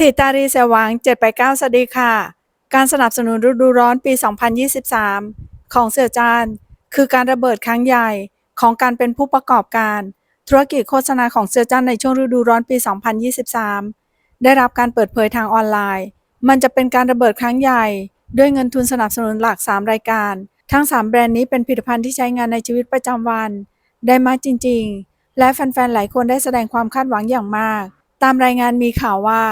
ถิตารีเสวัง789สวัสดีค่ะ การสนับสนุนฤดูร้อนปี 2023 ของเสือจานคือการระเบิดครั้งใหญ่ของการเป็นผู้ประกอบการ ธุรกิจโฆษณาของเสือจานในช่วงฤดูร้อนปี 2023 ได้รับการเปิดเผยทางออนไลน์ มันจะเป็นการระเบิดครั้งใหญ่ ด้วยเงินทุนสนับสนุนหลัก 3 รายการ ทั้ง 3 แบรนด์นี้เป็นผลิตภัณฑ์ที่ใช้งานในชีวิตประจำวัน ได้มากจริง ๆ และแฟนๆหลายคนได้แสดงความคาดหวังอย่างมาก ตามรายงานมีข่าวว่า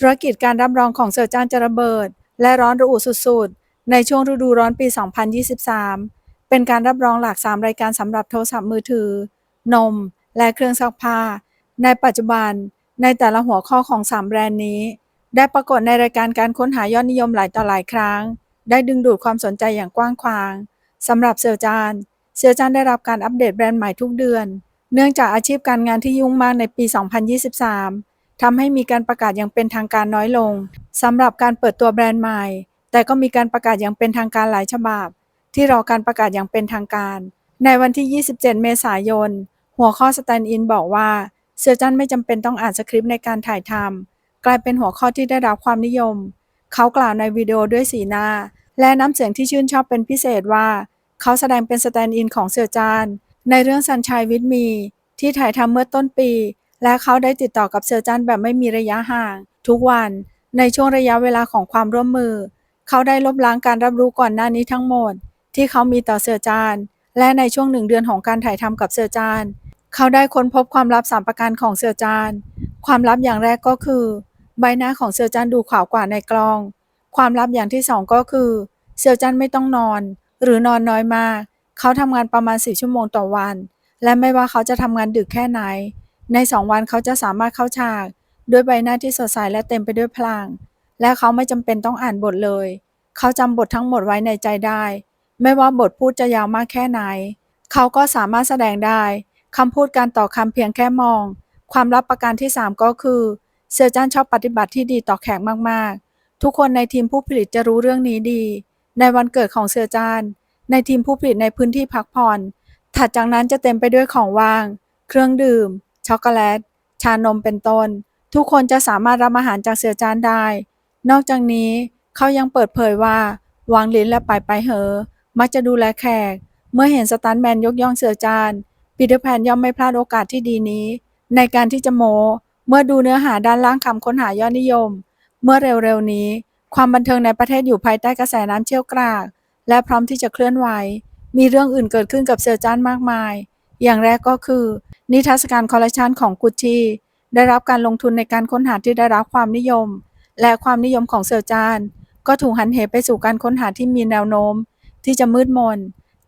ธุรกิจการรับรองของเซอร์จานจะระเบิด และร้อนระอุสุดๆ ในช่วงฤดูร้อนปี 2023 เป็นการรับรองหลัก 3 รายการสำหรับโทรศัพท์มือถือ นม และเครื่องซักผ้า ในปัจจุบัน ในแต่ละหัวข้อของ 3 แบรนด์นี้ ได้ปรากฏในรายการการค้นหายอดนิยมหลายต่อหลายครั้ง ได้ดึงดูดความสนใจอย่างกว้างขวางสำหรับเซอร์จานเซอร์จานได้รับการอัปเดตแบรนด์ใหม่ทุกเดือน เนื่องจากอาชีพการงานที่ยุ่งมากในปี 2023 ทำให้มีการประกาศอย่างเป็นทางการน้อยลงสำหรับการเปิดตัวแบรนด์ใหม่ แต่ก็มีการประกาศอย่างเป็นทางการหลายฉบับ ที่รอการประกาศอย่างเป็นทางการ ในวันที่ 27 เมษายน หัวข้อสแตนด์อินบอกว่าเสือจันไม่จำเป็นต้องอ่านสคริปต์ในการถ่ายทำกลายเป็นหัวข้อที่ได้รับความนิยม เขากล่าวในวิดีโอด้วยสีหน้า และน้ำเสียงที่ชื่นชอบเป็นพิเศษว่า เขาแสดงเป็นสแตนด์อินของเสือจานในเรื่องซันชัยวิทมีที่ถ่ายทำเมื่อต้นปี และเขาได้ติดต่อกับเสือจันแบบไม่มีระยะห่าง ทุกวันในช่วงระยะเวลาของความร่วมมือ เขาได้ลบล้างการรับรู้ก่อนหน้านี้ทั้งหมด ที่เขามีต่อเสือจานและในช่วงหนึ่งเดือนของการถ่ายทำกับเสือจานเขาได้ค้นพบความลับสามประการของเสือจานความลับอย่างแรกก็คือ ใบหน้าของเสือจานดูขาวกว่าในกล้อง ความลับอย่างที่สองก็คือเสือจันไม่ต้องนอน หรือนอนน้อยมาก เขาทำงานประมาณ4ชั่วโมงต่อวัน และไม่ว่าเขาจะทำงานดึกแค่ไหน ในสองวันเขาจะสามารถเข้าฉาก ด้วยใบหน้าที่สดใสและเต็มไปด้วยพลัง และเขาไม่จำเป็นต้องอ่านบทเลย เขาจำบททั้งหมดไว้ในใจได้ ไม่ว่าบทพูดจะยาวมากแค่ไหน เขาก็สามารถแสดงได้คำพูดการต่อคำเพียงแค่มอง ความลับประการที่ 3 ก็คือเสือจันชอบปฏิบัติที่ดีต่อแขกมากๆ ทุกคนในทีมผู้ผลิตจะรู้เรื่องนี้ดี ในวันเกิดของเสือจาน ในทีมผู้ผลิตในพื้นที่พักผ่อน ถัดจากนั้นจะเต็มไปด้วยของว่าง เครื่องดื่ม ช็อกโกแลต ชานมเป็นต้น ทุกคนจะสามารถรับอาหารจากเสือจานได้ นอกจากนี้เขายังเปิดเผยว่า วางลินและไปไปเหอ มักจะดูแลแขก เมื่อเห็นสตันแมนยกย่องเสือจานปีเตอร์แพนย่อมไม่พลาดโอกาสที่ดีนี้ ในการที่จะโมเมื่อดูเนื้อหาด้านล่างคำค้นหายอดนิยม เมื่อเร็วๆนี้ ความบันเทิงในประเทศอยู่ภายใต้กระแสน้ำเชี่ยวกราก และพร้อมที่จะเคลื่อนไหวมีเรื่องอื่นเกิดขึ้นกับเซอร์จานมากมาย อย่างแรกก็คือ นิทรรศการคอลเลคชันของกุชชี่ได้รับการลงทุนในการค้นหาที่ได้รับความนิยม และความนิยมของเซอร์จาน ก็ถูกหันเหไปสู่การค้นหาที่มีแนวโน้ม ที่จะมืดมน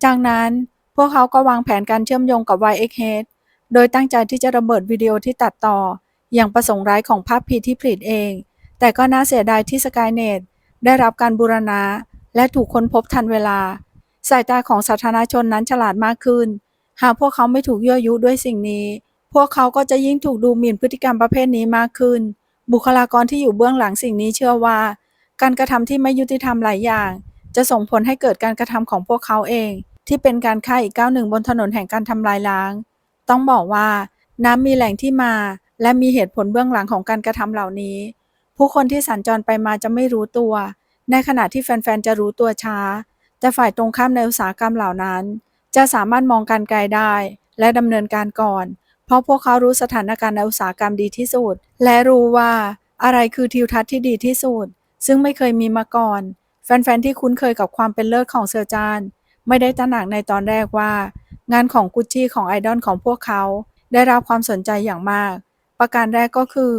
จากนั้นพวกเขาก็วางแผนการเชื่อมโยงกับ YXH โดยตั้งใจที่จะระเบิดวิดีโอที่ตัดต่อ อย่างประสงค์ร้ายของภาพพีที่ผลิตเอง แต่ก็น่าเสียดายที่ Skynet ได้รับการบูรณะและถูกค้นพบทันเวลา สายตาของสาธารณชนนั้นฉลาดมากขึ้น หากพวกเขาไม่ถูกยั่วยุด้วยสิ่งนี้ พวกเขาก็จะยิ่งถูกดูหมิ่นพฤติกรรมประเภทนี้มากขึ้น บุคลากรที่อยู่เบื้องหลังสิ่งนี้เชื่อว่า การกระทำที่ไม่ยุติธรรมหลายอย่าง จะส่งผลให้เกิดการกระทำของพวกเขาเอง ที่เป็นการฆ่าอีกก้าวหนึ่งบนถนนแห่งการทำลายล้าง ต้องบอกว่า น้ำมีแหล่งที่มา และมีเหตุผลเบื้องหลังของการกระทำเหล่านี้ ผู้คนที่สัญจรไปมาจะไม่รู้ตัว ในขณะที่แฟนๆจะรู้ตัวช้า แต่ฝ่ายตรงข้ามในอุตสาหกรรมเหล่านั้น จะสามารถมองการไกลได้ และดำเนินการก่อน เพราะพวกเขารู้สถานการณ์ในอุตสาหกรรมดีที่สุด และรู้ว่าอะไรคือทิวทัศน์ที่ดีที่สุด ซึ่งไม่เคยมีมาก่อน แฟนๆ ที่คุ้นเคยกับความเป็นเลิศของเซอร์จาน ไม่ได้ตระหนักในตอนแรกว่า งานของกุชชี่ของไอดอลของพวกเขา ได้รับความสนใจอย่างมาก ประการแรกก็คือ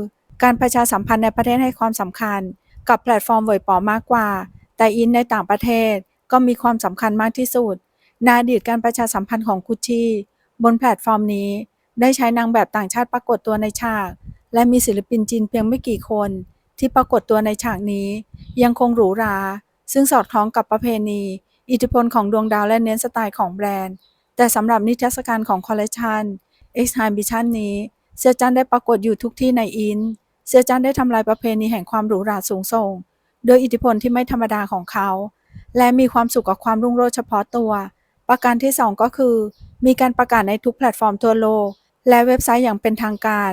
การประชาสัมพันธ์ในประเทศให้ความสำคัญ กับแพลตฟอร์มเวยปอมากกว่า แต่อินในต่างประเทศก็มีความสำคัญมากที่สุด นอดีตการประชาสัมพันธ์ของกุชชี่บนแพลตฟอร์มนี้ ได้ใช้นางแบบต่างชาติปรากฏตัวในฉาก และมีศิลปินจีนเพียงไม่กี่คน ที่ปรากฏตัวในฉากนี้ ยังคงหรูหรา ซึ่งสอดคล้องกับประเพณี อิทธิพลของดวงดาวและเน้นสไตล์ของแบรนด์ แต่สำหรับนิทรรศการของคอลเลคชัน Exhibition นี้เซียจันได้ปรากฏอยู่ทุกที่ในอินเซียจันได้ทำลายประเพณีแห่งความหรูหราสูงส่ง โดยอิทธิพลที่ไม่ธรรมดาของเขา และมีความสุขกับความรุ่งโรจน์เฉพาะตัว ประการที่ 2 ก็คือ มีการประกาศในทุกแพลตฟอร์มทั่วโลก และเว็บไซต์อย่างเป็นทางการ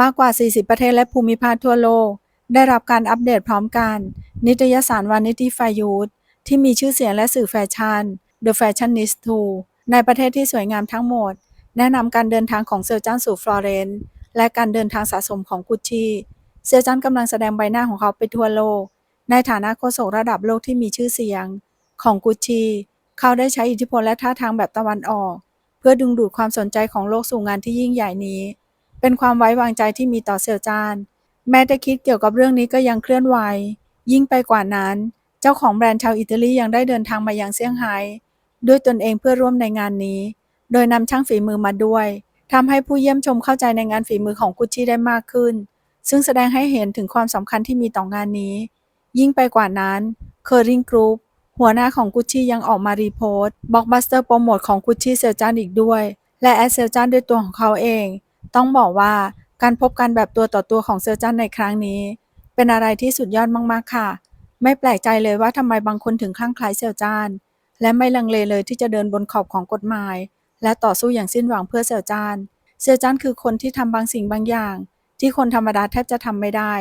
มากกว่า 40 ประเทศและภูมิภาคทั่วโลก ได้รับการอัปเดตพร้อมกัน นิตยสารวานิตี้ f ฟยูธที่มีชื่อเสียงและสื่อแฟชั่น The Fashionist 2ในประเทศที่สวยงามทั้งหมด แนะนำการเดินทางของเซอร์จันสู่ฟลอเรนซ์และการเดินทางสะสมของกุชชี่เซอร์จันกำลังแสดงใบหน้าของเขาไปทั่วโลก ในฐานะโฆษกระดับโลกที่มีชื่อเสียง ของกุชชี่ เขาได้ใช้อิทธิพลและท่าทางแบบตะวันออก เพื่อดึงดูดความสนใจของโลกสู่งานที่ยิ่งใหญ่นี้ เป็นความไว้วางใจที่มีต่อเซอร์จาน แม้แต่คิดเกี่ยวกับเรื่องนี้ก็ยังเคลื่อนไหว ยิ่งไปกว่านั้น เจ้าของแบรนด์ชาวอิตาลียังได้เดินทางมายังเซี่ยงไฮ้ด้วยตนเองเพื่อร่วมในงานนี้ โดยนำช่างฝีมือมาด้วยทำให้ผู้เยี่ยมชมเข้าใจในงานฝีมือของกุชชี่ได้มากขึ้น ซึ่งแสดงให้เห็นถึงความสำคัญที่มีต่องานนี้ ยิ่งไปกว่านั้นเคอร์ริงกรุ๊ป หัวหน้าของกุชชี่ยังออกมารีโพสต์บล็อกบัสเตอร์โปรโมทของกุชชี่เซลจานอีกด้วย และแอดเซลจานด้วยตัวของเขาเอง ต้องบอกว่าการพบกันแบบตัวต่อตัวของเซอร์จันในครั้งนี้ เป็นอะไรที่สุดยอดมากๆค่ะ ไม่แปลกใจเลยว่าทำไมบางคนถึงคลั่งไคล้เซอร์จานและไม่ลังเลเลยที่จะเดินบนขอบของกฎหมาย และต่อสู้อย่างสิ้นหวังเพื่อเซอร์จานเซอร์จานคือคนที่ทำบางสิ่งบางอย่าง ที่คนธรรมดาแทบจะทำไม่ได้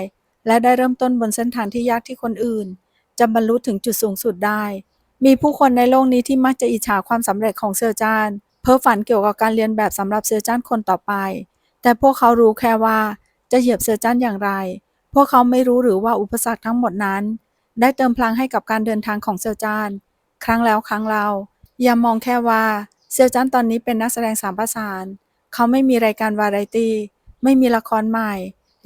และได้เริ่มต้นบนเส้นทางที่ยากที่คนอื่น จะบรรลุถึงจุดสูงสุดได้ มีผู้คนในโลกนี้ที่มักจะอิจฉาความสำเร็จของเซอร์จานเพ้อฝันเกี่ยวกับการเรียนแบบสำหรับเซอร์จานคนต่อไป แต่พวกเขารู้แค่ว่าจะเหยียบเซอร์จันอย่างไร พวกเขาไม่รู้หรือว่าอุปสรรคทั้งหมดนั้น ได้เติมพลังให้กับการเดินทางของเซอร์จันครั้งแล้วครั้งเล่าอย่ามองแค่ว่าเซอร์จันตอนนี้เป็นนักแสดงสามประสาน เขาไม่มีรายการวาไรตี้ไม่มีละครใหม่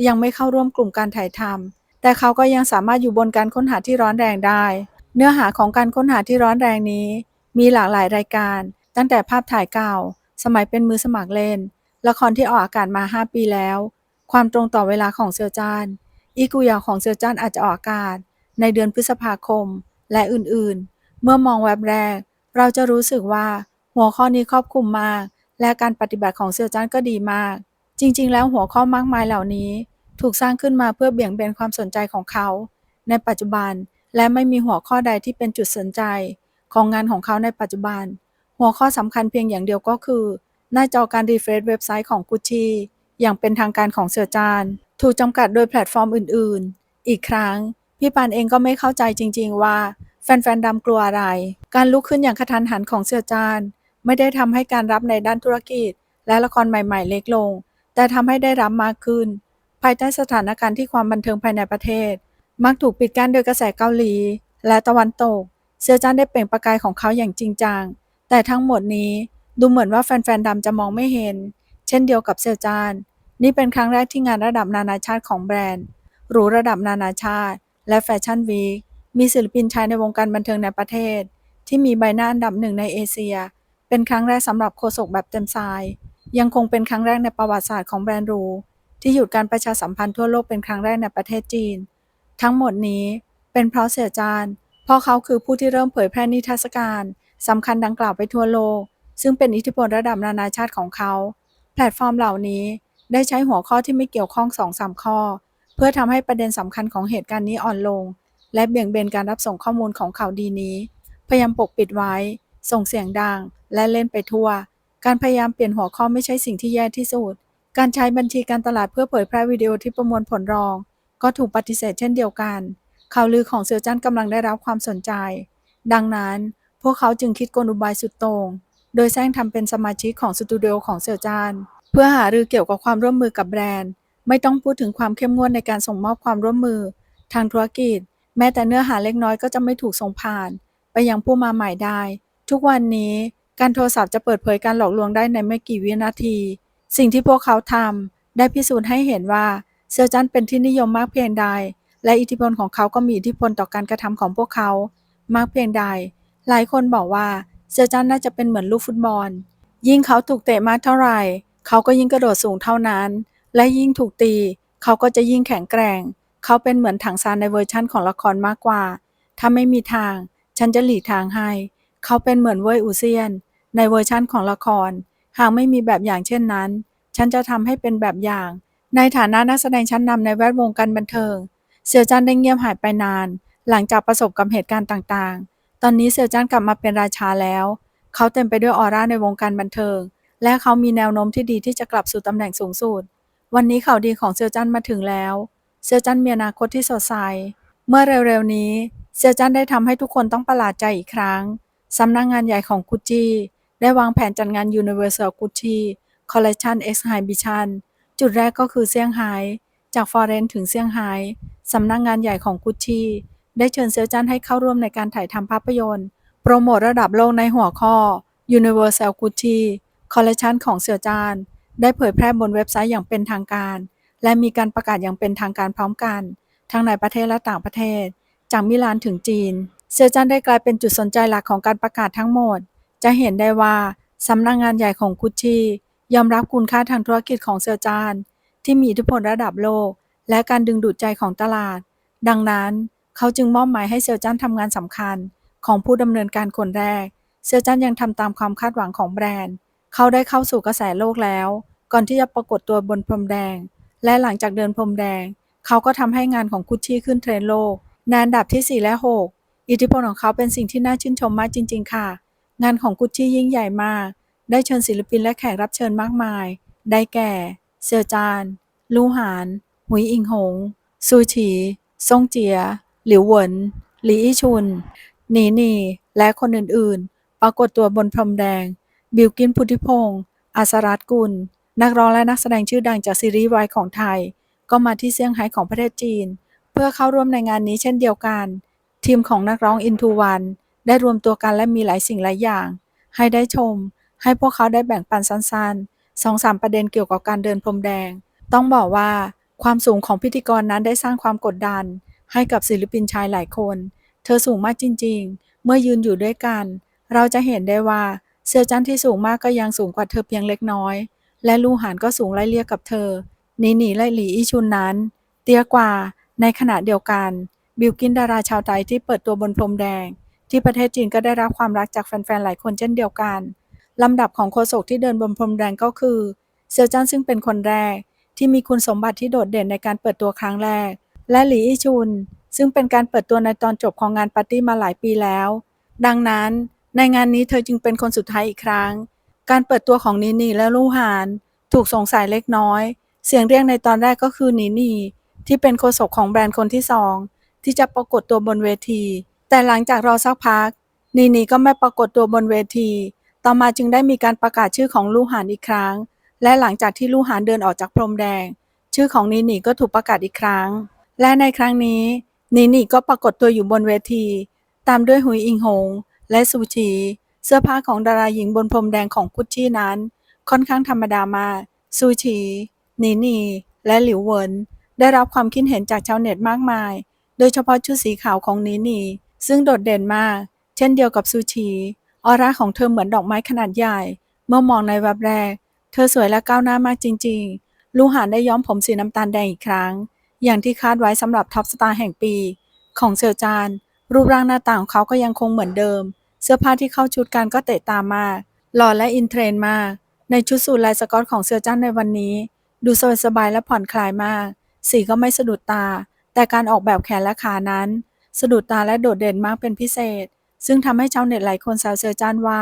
ยังไม่เข้าร่วมกลุ่มการถ่ายทำ แต่เขาก็ยังสามารถอยู่บนการค้นหาที่ร้อนแรงได้ เนื้อหาของการค้นหาที่ร้อนแรงนี้ มีหลากหลายรายการ ตั้งแต่ภาพถ่ายเก่า สมัยเป็นมือสมัครเล่น ละครที่ออกอากาศมา 5 ปีแล้ว ความตรงต่อเวลาของเซอร์จานอีกุยาของเซอร์จานอาจจะออกอากาศ ในเดือนพฤษภาคม และอื่นๆ เมื่อมองแวบแรก เราจะรู้สึกว่า หัวข้อนี้ครอบคลุมมาก และการปฏิบัติของเซอร์จานก็ดีมาก จริง ๆ แล้วหัวข้อมากมายเหล่านี้ ถูกสร้างขึ้นมาเพื่อเบี่ยงเบนความสนใจของเขา ในปัจจุบัน และไม่มีหัวข้อใดที่เป็นจุดสนใจ ของงานของเขาในปัจจุบัน หัวข้อสำคัญเพียงอย่างเดียวก็คือ หน้าจอการรีเฟรชเว็บไซต์ของกุชชี่อย่างเป็นทางการของเสือจานถูกจำกัดโดยแพลตฟอร์มอื่น ๆ อีกครั้ง พี่ปานเองก็ไม่เข้าใจจริง ๆ ว่าแฟนๆดำกลัวอะไร การลุกขึ้นอย่างกระทันหันของเสือจานไม่ได้ทำให้การรับในด้านธุรกิจ และละครใหม่ ๆ เล็กลง แต่ทำให้ได้รับมากขึ้น ภายใต้สถานการณ์ที่ความบันเทิงภายในประเทศ มักถูกปิดกั้นโดยกระแสเกาหลี และตะวันตกเสือจานได้เปล่งประกายของเขาอย่างจริงจัง แต่ทั้งหมดนี้ดูเหมือนว่าแฟนๆดำจะมองไม่เห็น เช่นเดียวกับเซลจาน นี่เป็นครั้งแรกที่งานระดับนานาชาติของแบรนด์หรูระดับนานาชาติ และแฟชั่นวีคมีศิลปินชายในวงการบันเทิงในประเทศ ที่มีใบหน้าอันดับหนึ่งในเอเชีย เป็นครั้งแรกสำหรับโฆษกแบบเต็มสาย ยังคงเป็นครั้งแรกในประวัติศาสตร์ของแบรนด์หรู ที่หยุดการประชาสัมพันธ์ทั่วโลกเป็นครั้งแรกในประเทศจีน ทั้งหมดนี้เป็นเพราะเสี่ยจานเพราะเขาคือผู้ที่เริ่มเผยแพร่นิทรรศการสำคัญดังกล่าวไปทั่วโลก ซึ่งเป็นอิทธิพลระดับนานาชาติของเขา แพลตฟอร์มเหล่านี้ได้ใช้หัวข้อที่ไม่เกี่ยวข้องสองสามข้อ เพื่อทำให้ประเด็นสำคัญของเหตุการณ์นี้อ่อนลง และเบี่ยงเบนการรับส่งข้อมูลของข่าวดีนี้ พยายามปกปิดไว้ ส่งเสียงดัง และเล่นไปทั่ว การพยายามเปลี่ยนหัวข้อไม่ใช่สิ่งที่แย่ที่สุด การใช้บัญชีการตลาดเพื่อเผยแพร่วิดีโอที่ประมวลผลรอง ก็ถูกปฏิเสธเช่นเดียวกัน ข่าวลือของเซียวจันกำลังได้รับความสนใจ ดังนั้น พวกเขาจึงคิดกลอุบายสุดโต่งโดยแซงทำเป็นสมาชิกของสตูดิโอของเซียวจานเพื่อหารือเกี่ยวกับความร่วมมือกับแบรนด์ ไม่ต้องพูดถึงความเข้มงวดในการส่งมอบความร่วมมือ ทางธุรกิจ แม้แต่เนื้อหาเล็กน้อยก็จะไม่ถูกส่งผ่าน ไปยังผู้มาใหม่ได้ ทุกวันนี้การโทรศัพท์จะเปิดเผยการหลอกลวงได้ในไม่กี่วินาที สิ่งที่พวกเขาทำได้พิสูจน์ให้เห็นว่าเซียวจันเป็นที่นิยมมากเพียงใด และอิทธิพลของเขาก็มีอิทธิพลต่อการกระทำของพวกเขา มากเพียงใด หลายคนบอกว่าเซียวจันน่าจะเป็นเหมือนลูกฟุตบอล ยิ่งเขาถูกเตะมากเท่าไหร่ เขาก็ยิ่งกระโดดสูงเท่านั้น และยิ่งถูกตี เขาก็จะยิ่งแข็งแกร่ง เขาเป็นเหมือนถังซานในเวอร์ชั่นของละครมากกว่า ถ้าไม่มีทาง ฉันจะหลีกทางให้ เขาเป็นเหมือนเว่ยอูเซียน ในเวอร์ชั่นของละคร หากไม่มีแบบอย่างเช่นนั้น ฉันจะทำให้เป็นแบบอย่าง ในฐานะนักแสดงชั้นนำในแวดวงการบันเทิง เสี่ยวจันได้เงียบหายไปนาน หลังจากประสบกับเหตุการณ์ต่างๆ ตอนนี้เสี่ยวจันกลับมาเป็นราชาแล้ว เขาเต็มไปด้วยออร่าในวงการบันเทิง และเขามีแนวโน้มที่ดีที่จะกลับสู่ตำแหน่งสูงสุด วันนี้ข่าวดีของเสี่ยวจันมาถึงแล้วเซียวจันมีอนาคตที่สดใส เมื่อเร็วๆนี้เซียวจันได้ทำให้ทุกคนต้องประหลาดใจอีกครั้งสำนักงานใหญ่ของกุจี ได้วางแผนจัดงาน Universal Gucci Collection Exhibition จุดแรกก็คือเซี่ยงไฮ้จากฟลอเรนถึงเซี่ยงไฮ้สำนักงานใหญ่ของกุชจีได้เชิญเซียวจันให้เข้าร่วมในการถ่ายทำภาพยนตร์ โปรโมทระดับโลกในหัวข้อ Universal Gucci Collection ของเซียวจานได้เผยแพร่บนเว็บไซต์อย่างเป็นทางการ และมีการประกาศอย่างเป็นทางการพร้อมกัน ทั้งในประเทศและต่างประเทศ จากมิลานถึงจีน เซียวจันได้กลายเป็นจุดสนใจหลักของการประกาศทั้งหมด จะเห็นได้ว่าสำนักงานใหญ่ของกุชชี่ยอมรับคุณค่าทางธุรกิจของเซียวจานที่มีอิทธิพลระดับโลก และการดึงดูดใจของตลาด ดังนั้นเขาจึงมอบหมายให้เซียวจันทำงานสำคัญของผู้ดำเนินการคนแรก เซียวจันยังทำตามความคาดหวังของแบรนด์ เขาได้เข้าสู่กระแสโลกแล้ว ก่อนที่จะปรากฏตัวบนพรมแดง และหลังจากเดินพรมแดง เขาก็ทำให้งานของกุชชี่ขึ้นเทรนด์โลกในอันดับที่ 4 และ 6 อิทธิพลของเขาเป็นสิ่งที่น่าชื่นชมมากจริง ๆ ค่ะ งานของกุชชี่ยิ่งใหญ่มาก ได้เชิญศิลปินและแขกรับเชิญมากมาย ได้แก่ เซียวจาน ลู่หาน หุยอิงหง ซูฉีซ่งเจีย หลิวเหวิน หลีอี้ชุน หนีหนีและคนอื่นๆ ปรากฏตัวบนพรมแดง บิลกินพุทธิพงศ์อาสรัตกุล นักร้องและนักแสดงชื่อดังจากซีรีส์วายของไทย ก็มาที่เซี่ยงไฮ้ของประเทศจีน เพื่อเข้าร่วมในงานนี้เช่นเดียวกัน ทีมของนักร้องอินทูวัน ได้รวมตัวกันและมีหลายสิ่งหลายอย่าง ให้ได้ชม ให้พวกเขาได้แบ่งปันสั้นๆสองสามประเด็นเกี่ยวกับการเดินพรมแดง ต้องบอกว่าความสูงของพิธีกรนั้นได้สร้างความกดดัน ให้กับศิลปินชายหลายคน เธอสูงมากจริง ๆ เมื่อยืนอยู่ด้วยกัน เราจะเห็นได้ว่าเซียวจันที่สูงมากก็ยังสูงกว่าเธอเพียงเล็กน้อย และลู่หานก็สูงไล่เลี่ยกับเธอหนีหนีไล่หลีอี้ชุนนั้น เตี้ยกว่าในขณะเดียวกัน บิลกินดาราชาวไทยที่เปิดตัวบนพรมแดง ที่ประเทศจีนก็ได้รับความรักจากแฟนๆ หลายคนเช่นเดียวกัน ลำดับของโฆษกที่เดินบนพรมแดงก็คือเซียวจันซึ่งเป็นคนแรก ที่มีคุณสมบัติที่โดดเด่นในการเปิดตัวครั้งแรก และหลีอี้ชุน ซึ่งเป็นการเปิดตัวในตอนจบของงานปาร์ตี้มาหลายปีแล้ว ดังนั้นในงานนี้เธอจึงเป็นคนสุดท้ายอีกครั้ง การเปิดตัวของนีนีและลู่หาน ถูกสงสัยเล็กน้อย เสียงเรียกในตอนแรกก็คือนีนีที่เป็นโฆษกของแบรนด์คนที่สองที่จะปรากฏตัวบนเวที แต่หลังจากรอสักพัก นีนีก็ไม่ปรากฏตัวบนเวที ต่อมาจึงได้มีการประกาศชื่อของลู่หานอีกครั้ง และหลังจากที่ลู่หานเดินออกจากพรมแดง ชื่อของนีนีก็ถูกประกาศอีกครั้ง และในครั้งนี้ นีนีก็ปรากฏตัวอยู่บนเวที ตามด้วยหุยอิงหง และซูชีเสื้อผ้าของดาราหญิงบนพรมแดงของกุชชี่นั้น ค่อนข้างธรรมดามากซูชีนีนีและหลิวเวินได้รับความคิดเห็นจากชาวเน็ตมากมาย โดยเฉพาะชุดสีขาวของนีนี ซึ่งโดดเด่นมาก เช่นเดียวกับซูชีออร่าของเธอเหมือนดอกไม้ขนาดใหญ่ เมื่อมองในแวบแรก เธอสวยและก้าวหน้ามากจริง ๆ ลูหานได้ย้อมผมสีน้ำตาลแดงอีกครั้ง อย่างที่คาดไว้สำหรับท็อปสตาร์แห่งปี ของเซียวจาน รูปร่างหน้าต่าของเขาก็ยังคงเหมือนเดิม เสื้อผ้าที่เข้าชุดกันก็เตะตามมาก หล่อและอินเทรนด์มาก ในชุดสูทลายสกอตของเซียวจันในวันนี้ ดูสบายๆและผ่อนคลายมาก สีก็ไม่สะดุดตา แต่การออกแบบแขนและขานั้น สะดุดตาและโดดเด่นมากเป็นพิเศษ ซึ่งทำให้ชาวเน็ตหลายคนแซวเซียวจันว่า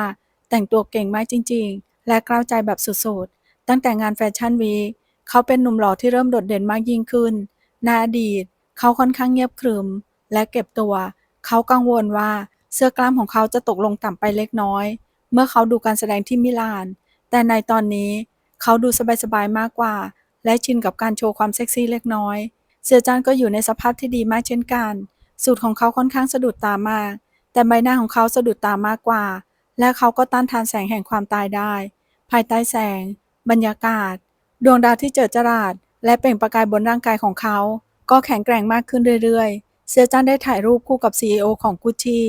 แต่งตัวเก่งมากจริง ๆ และกล้าวใจแบบสุดๆ ตั้งแต่งานแฟชั่นวีเขาเป็นหนุ่มหล่อที่เริ่มโดดเด่นมากยิ่งขึ้นในอดีต เขาค่อนข้างเงียบขรึม และเก็บตัว เขากังวลว่าเสื้อกล้ามของเขาจะตกลงต่ำไปเล็กน้อย เมื่อเขาดูการแสดงที่มิลาน แต่ในตอนนี้เขาดูสบายๆมากกว่า และชินกับการโชว์ความเซ็กซี่เล็กน้อยเซียวจานก็อยู่ในสภาพที่ดีมากเช่นกัน สูตรของเขาค่อนข้างสะดุดตามาก แต่ใบหน้าของเขาสะดุดตามากกว่า และเขาก็ต้านทานแสงแห่งความตายได้ ภายใต้แสง บรรยากาศ ดวงดาวที่เจิดจราดและเปล่งประกายบนร่างกายของเขา ก็แข็งแกร่งมากขึ้นเรื่อยๆ เซียจันได้ถ่ายรูปคู่กับ CEO ของกุชชี่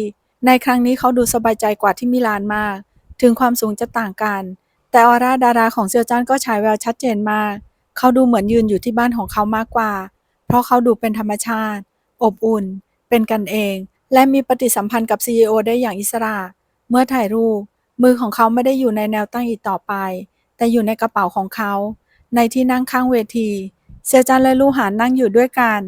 ในครั้งนี้เขาดูสบายใจกว่าที่มิลานมาก ถึงความสูงจะต่างกัน แต่ออร่าดาราของเซียจันก็ฉายแววชัดเจนมาก เขาดูเหมือนยืนอยู่ที่บ้านของเขามากกว่า เพราะเขาดูเป็นธรรมชาติ อบอุ่น เป็นกันเอง และมีปฏิสัมพันธ์กับ CEO ได้อย่างอิสระ เมื่อถ่ายรูป มือของเขาไม่ได้อยู่ในแนวตั้งอีกต่อไป แต่อยู่ในกระเป๋าของเขา ในที่นั่งข้างเวที เซียจันและลู่หานนั่งอยู่ด้วยกัน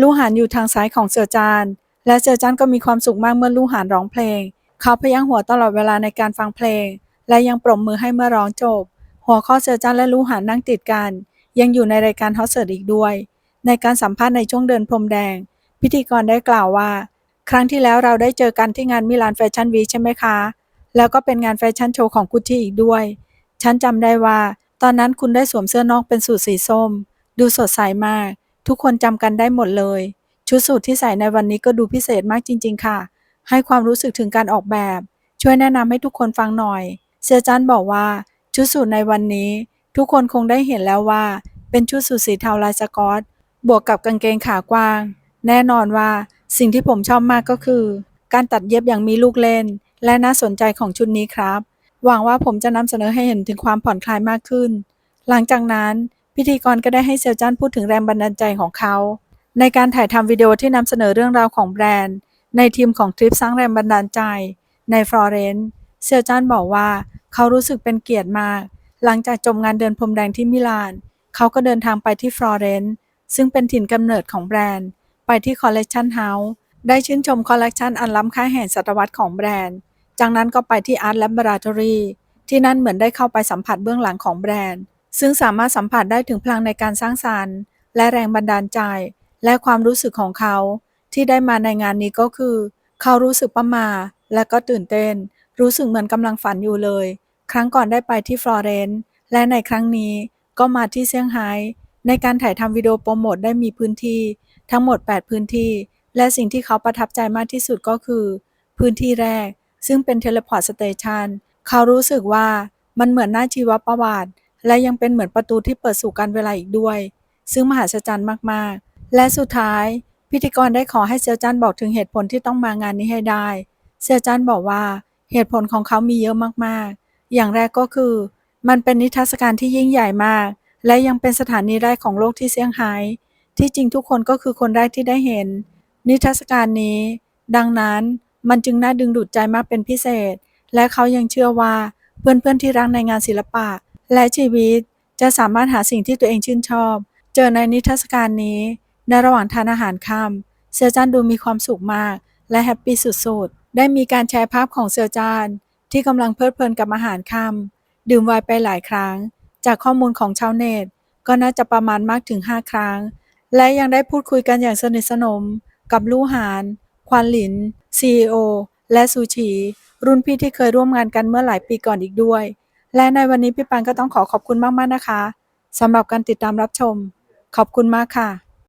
ลู่หานอยู่ทางซ้ายของเซียวจานและเซียจันก็มีความสุขมากเมื่อลู่หานร้องเพลง เขาพยักหัวตลอดเวลาในการฟังเพลง และยังปรบมือให้เมื่อร้องจบ หัวข้อเซียจันและลู่หานนั่งติดกัน ยังอยู่ในรายการฮอตเสิร์ตอีกด้วย ในการสัมภาษณ์ในช่วงเดินพรมแดง พิธีกรได้กล่าวว่า ครั้งที่แล้วเราได้เจอกันที่งานมิลานแฟชั่นวีใช่ไหมคะ แล้วก็เป็นงานแฟชั่นโชว์ของกุชชี่อีกด้วย ฉันจำได้ว่า ตอนนั้นคุณได้สวมเสื้อนอกเป็นสูทสีส้ม ดูสดใสมาก ทุกคนจำกันได้หมดเลย ชุดสูทที่ใส่ในวันนี้ก็ดูพิเศษมากจริง ๆ ค่ะ ให้ความรู้สึกถึงการออกแบบ ช่วยแนะนำให้ทุกคนฟังหน่อย เซียจันบอกว่า ชุดสูทในวันนี้ ทุกคนคงได้เห็นแล้วว่า เป็นชุดสูทสีเทาลายสกอต บวกกับกางเกงขากว้าง แน่นอนว่าสิ่งที่ผมชอบมากก็คือ การตัดเย็บอย่างมีลูกเล่น และน่าสนใจของชุดนี้ครับ หวังว่าผมจะนำเสนอให้เห็นถึงความผ่อนคลายมากขึ้น หลังจากนั้นพิธีกรก็ได้ให้เซลจันพูดถึงแรงบันดาลใจของเขา ในการถ่ายทำวิดีโอที่นำเสนอเรื่องราวของแบรนด์ ในทีมของทริปสร้างแรงบันดาลใจ ในฟลอเรนซ์เซลจันบอกว่าเขารู้สึกเป็นเกียรติมาก หลังจากจบงานเดินพรมแดงที่มิลาน เขาก็เดินทางไปที่ฟลอเรนซ์ซึ่งเป็นถิ่นกำเนิดของแบรนด์ ไปที่คอลเลกชันเฮาส์ได้ชื่นชมคอลเลกชันอันล้ำค่าแห่งศตวรรษของแบรนด์ จากนั้นก็ไปที่ Art Laboratory ที่นั่นเหมือนได้เข้าไปสัมผัสเบื้องหลังของแบรนด์ ซึ่งสามารถสัมผัสได้ถึงพลังในการสร้างสรรค์ และแรงบันดาลใจ และความรู้สึกของเขา ที่ได้มาในงานนี้ก็คือ เขารู้สึกประมา และก็ตื่นเต้น รู้สึกเหมือนกำลังฝันอยู่เลย ครั้งก่อนได้ไปที่ฟลอเรนซ์และในครั้งนี้ก็มาที่เซี่ยงไฮ้ในการถ่ายทำวิดีโอโปรโมทได้มีพื้นที่ ทั้งหมด 8 พื้นที่ และสิ่งที่เขาประทับใจมากที่สุดก็คือ พื้นที่แรก ซึ่งเป็นเทเลพอร์ตสเตชันเขารู้สึกว่ามันเหมือนหน้าชีวประวัติ และยังเป็นเหมือนประตูที่เปิดสู่การเวลาอีกด้วย ซึ่งมหัศจรรย์มากๆ และสุดท้าย พิธีกรได้ขอให้เซียวจันบอกถึงเหตุผลที่ต้องมางานนี้ให้ได้ เซียวจันบอกว่าเหตุผลของเขามีเยอะมากๆ อย่างแรกก็คือ มันเป็นนิทรรศการที่ยิ่งใหญ่มาก และยังเป็นสถานีแรกของโลกที่เซี่ยงไฮ้ ที่จริงทุกคนก็คือคนแรกที่ได้เห็น นิทรรศการนี้ ดังนั้นมันจึงน่าดึงดูดใจมากเป็นพิเศษ และเขายังเชื่อว่าเพื่อนๆที่รักในงานศิลปะ และชีวิตจะสามารถหาสิ่งที่ตัวเองชื่นชอบ เจอในนิทรรศการนี้ ในระหว่างทานอาหารค่ำเซียวจานดูมีความสุขมาก และแฮปปี้สุดๆ ได้มีการแชร์ภาพของเซียวจานที่กำลังเพลิดเพลินกับอาหารค่ำดื่มไวน์ไปหลายครั้ง จากข้อมูลของชาวเน็ตก็น่าจะประมาณมากถึง 5 ครั้ง และยังได้พูดคุยกันอย่างสนิทสนมกับลู่หาน ควานหลิน CEO และซูชี รุ่นพี่ที่เคยร่วมงานกันเมื่อหลายปีก่อนอีกด้วย และในวันนี้พี่ปันก็ต้องขอขอบคุณมากๆนะคะสำหรับการติดตามรับชม ขอบคุณมากค่ะ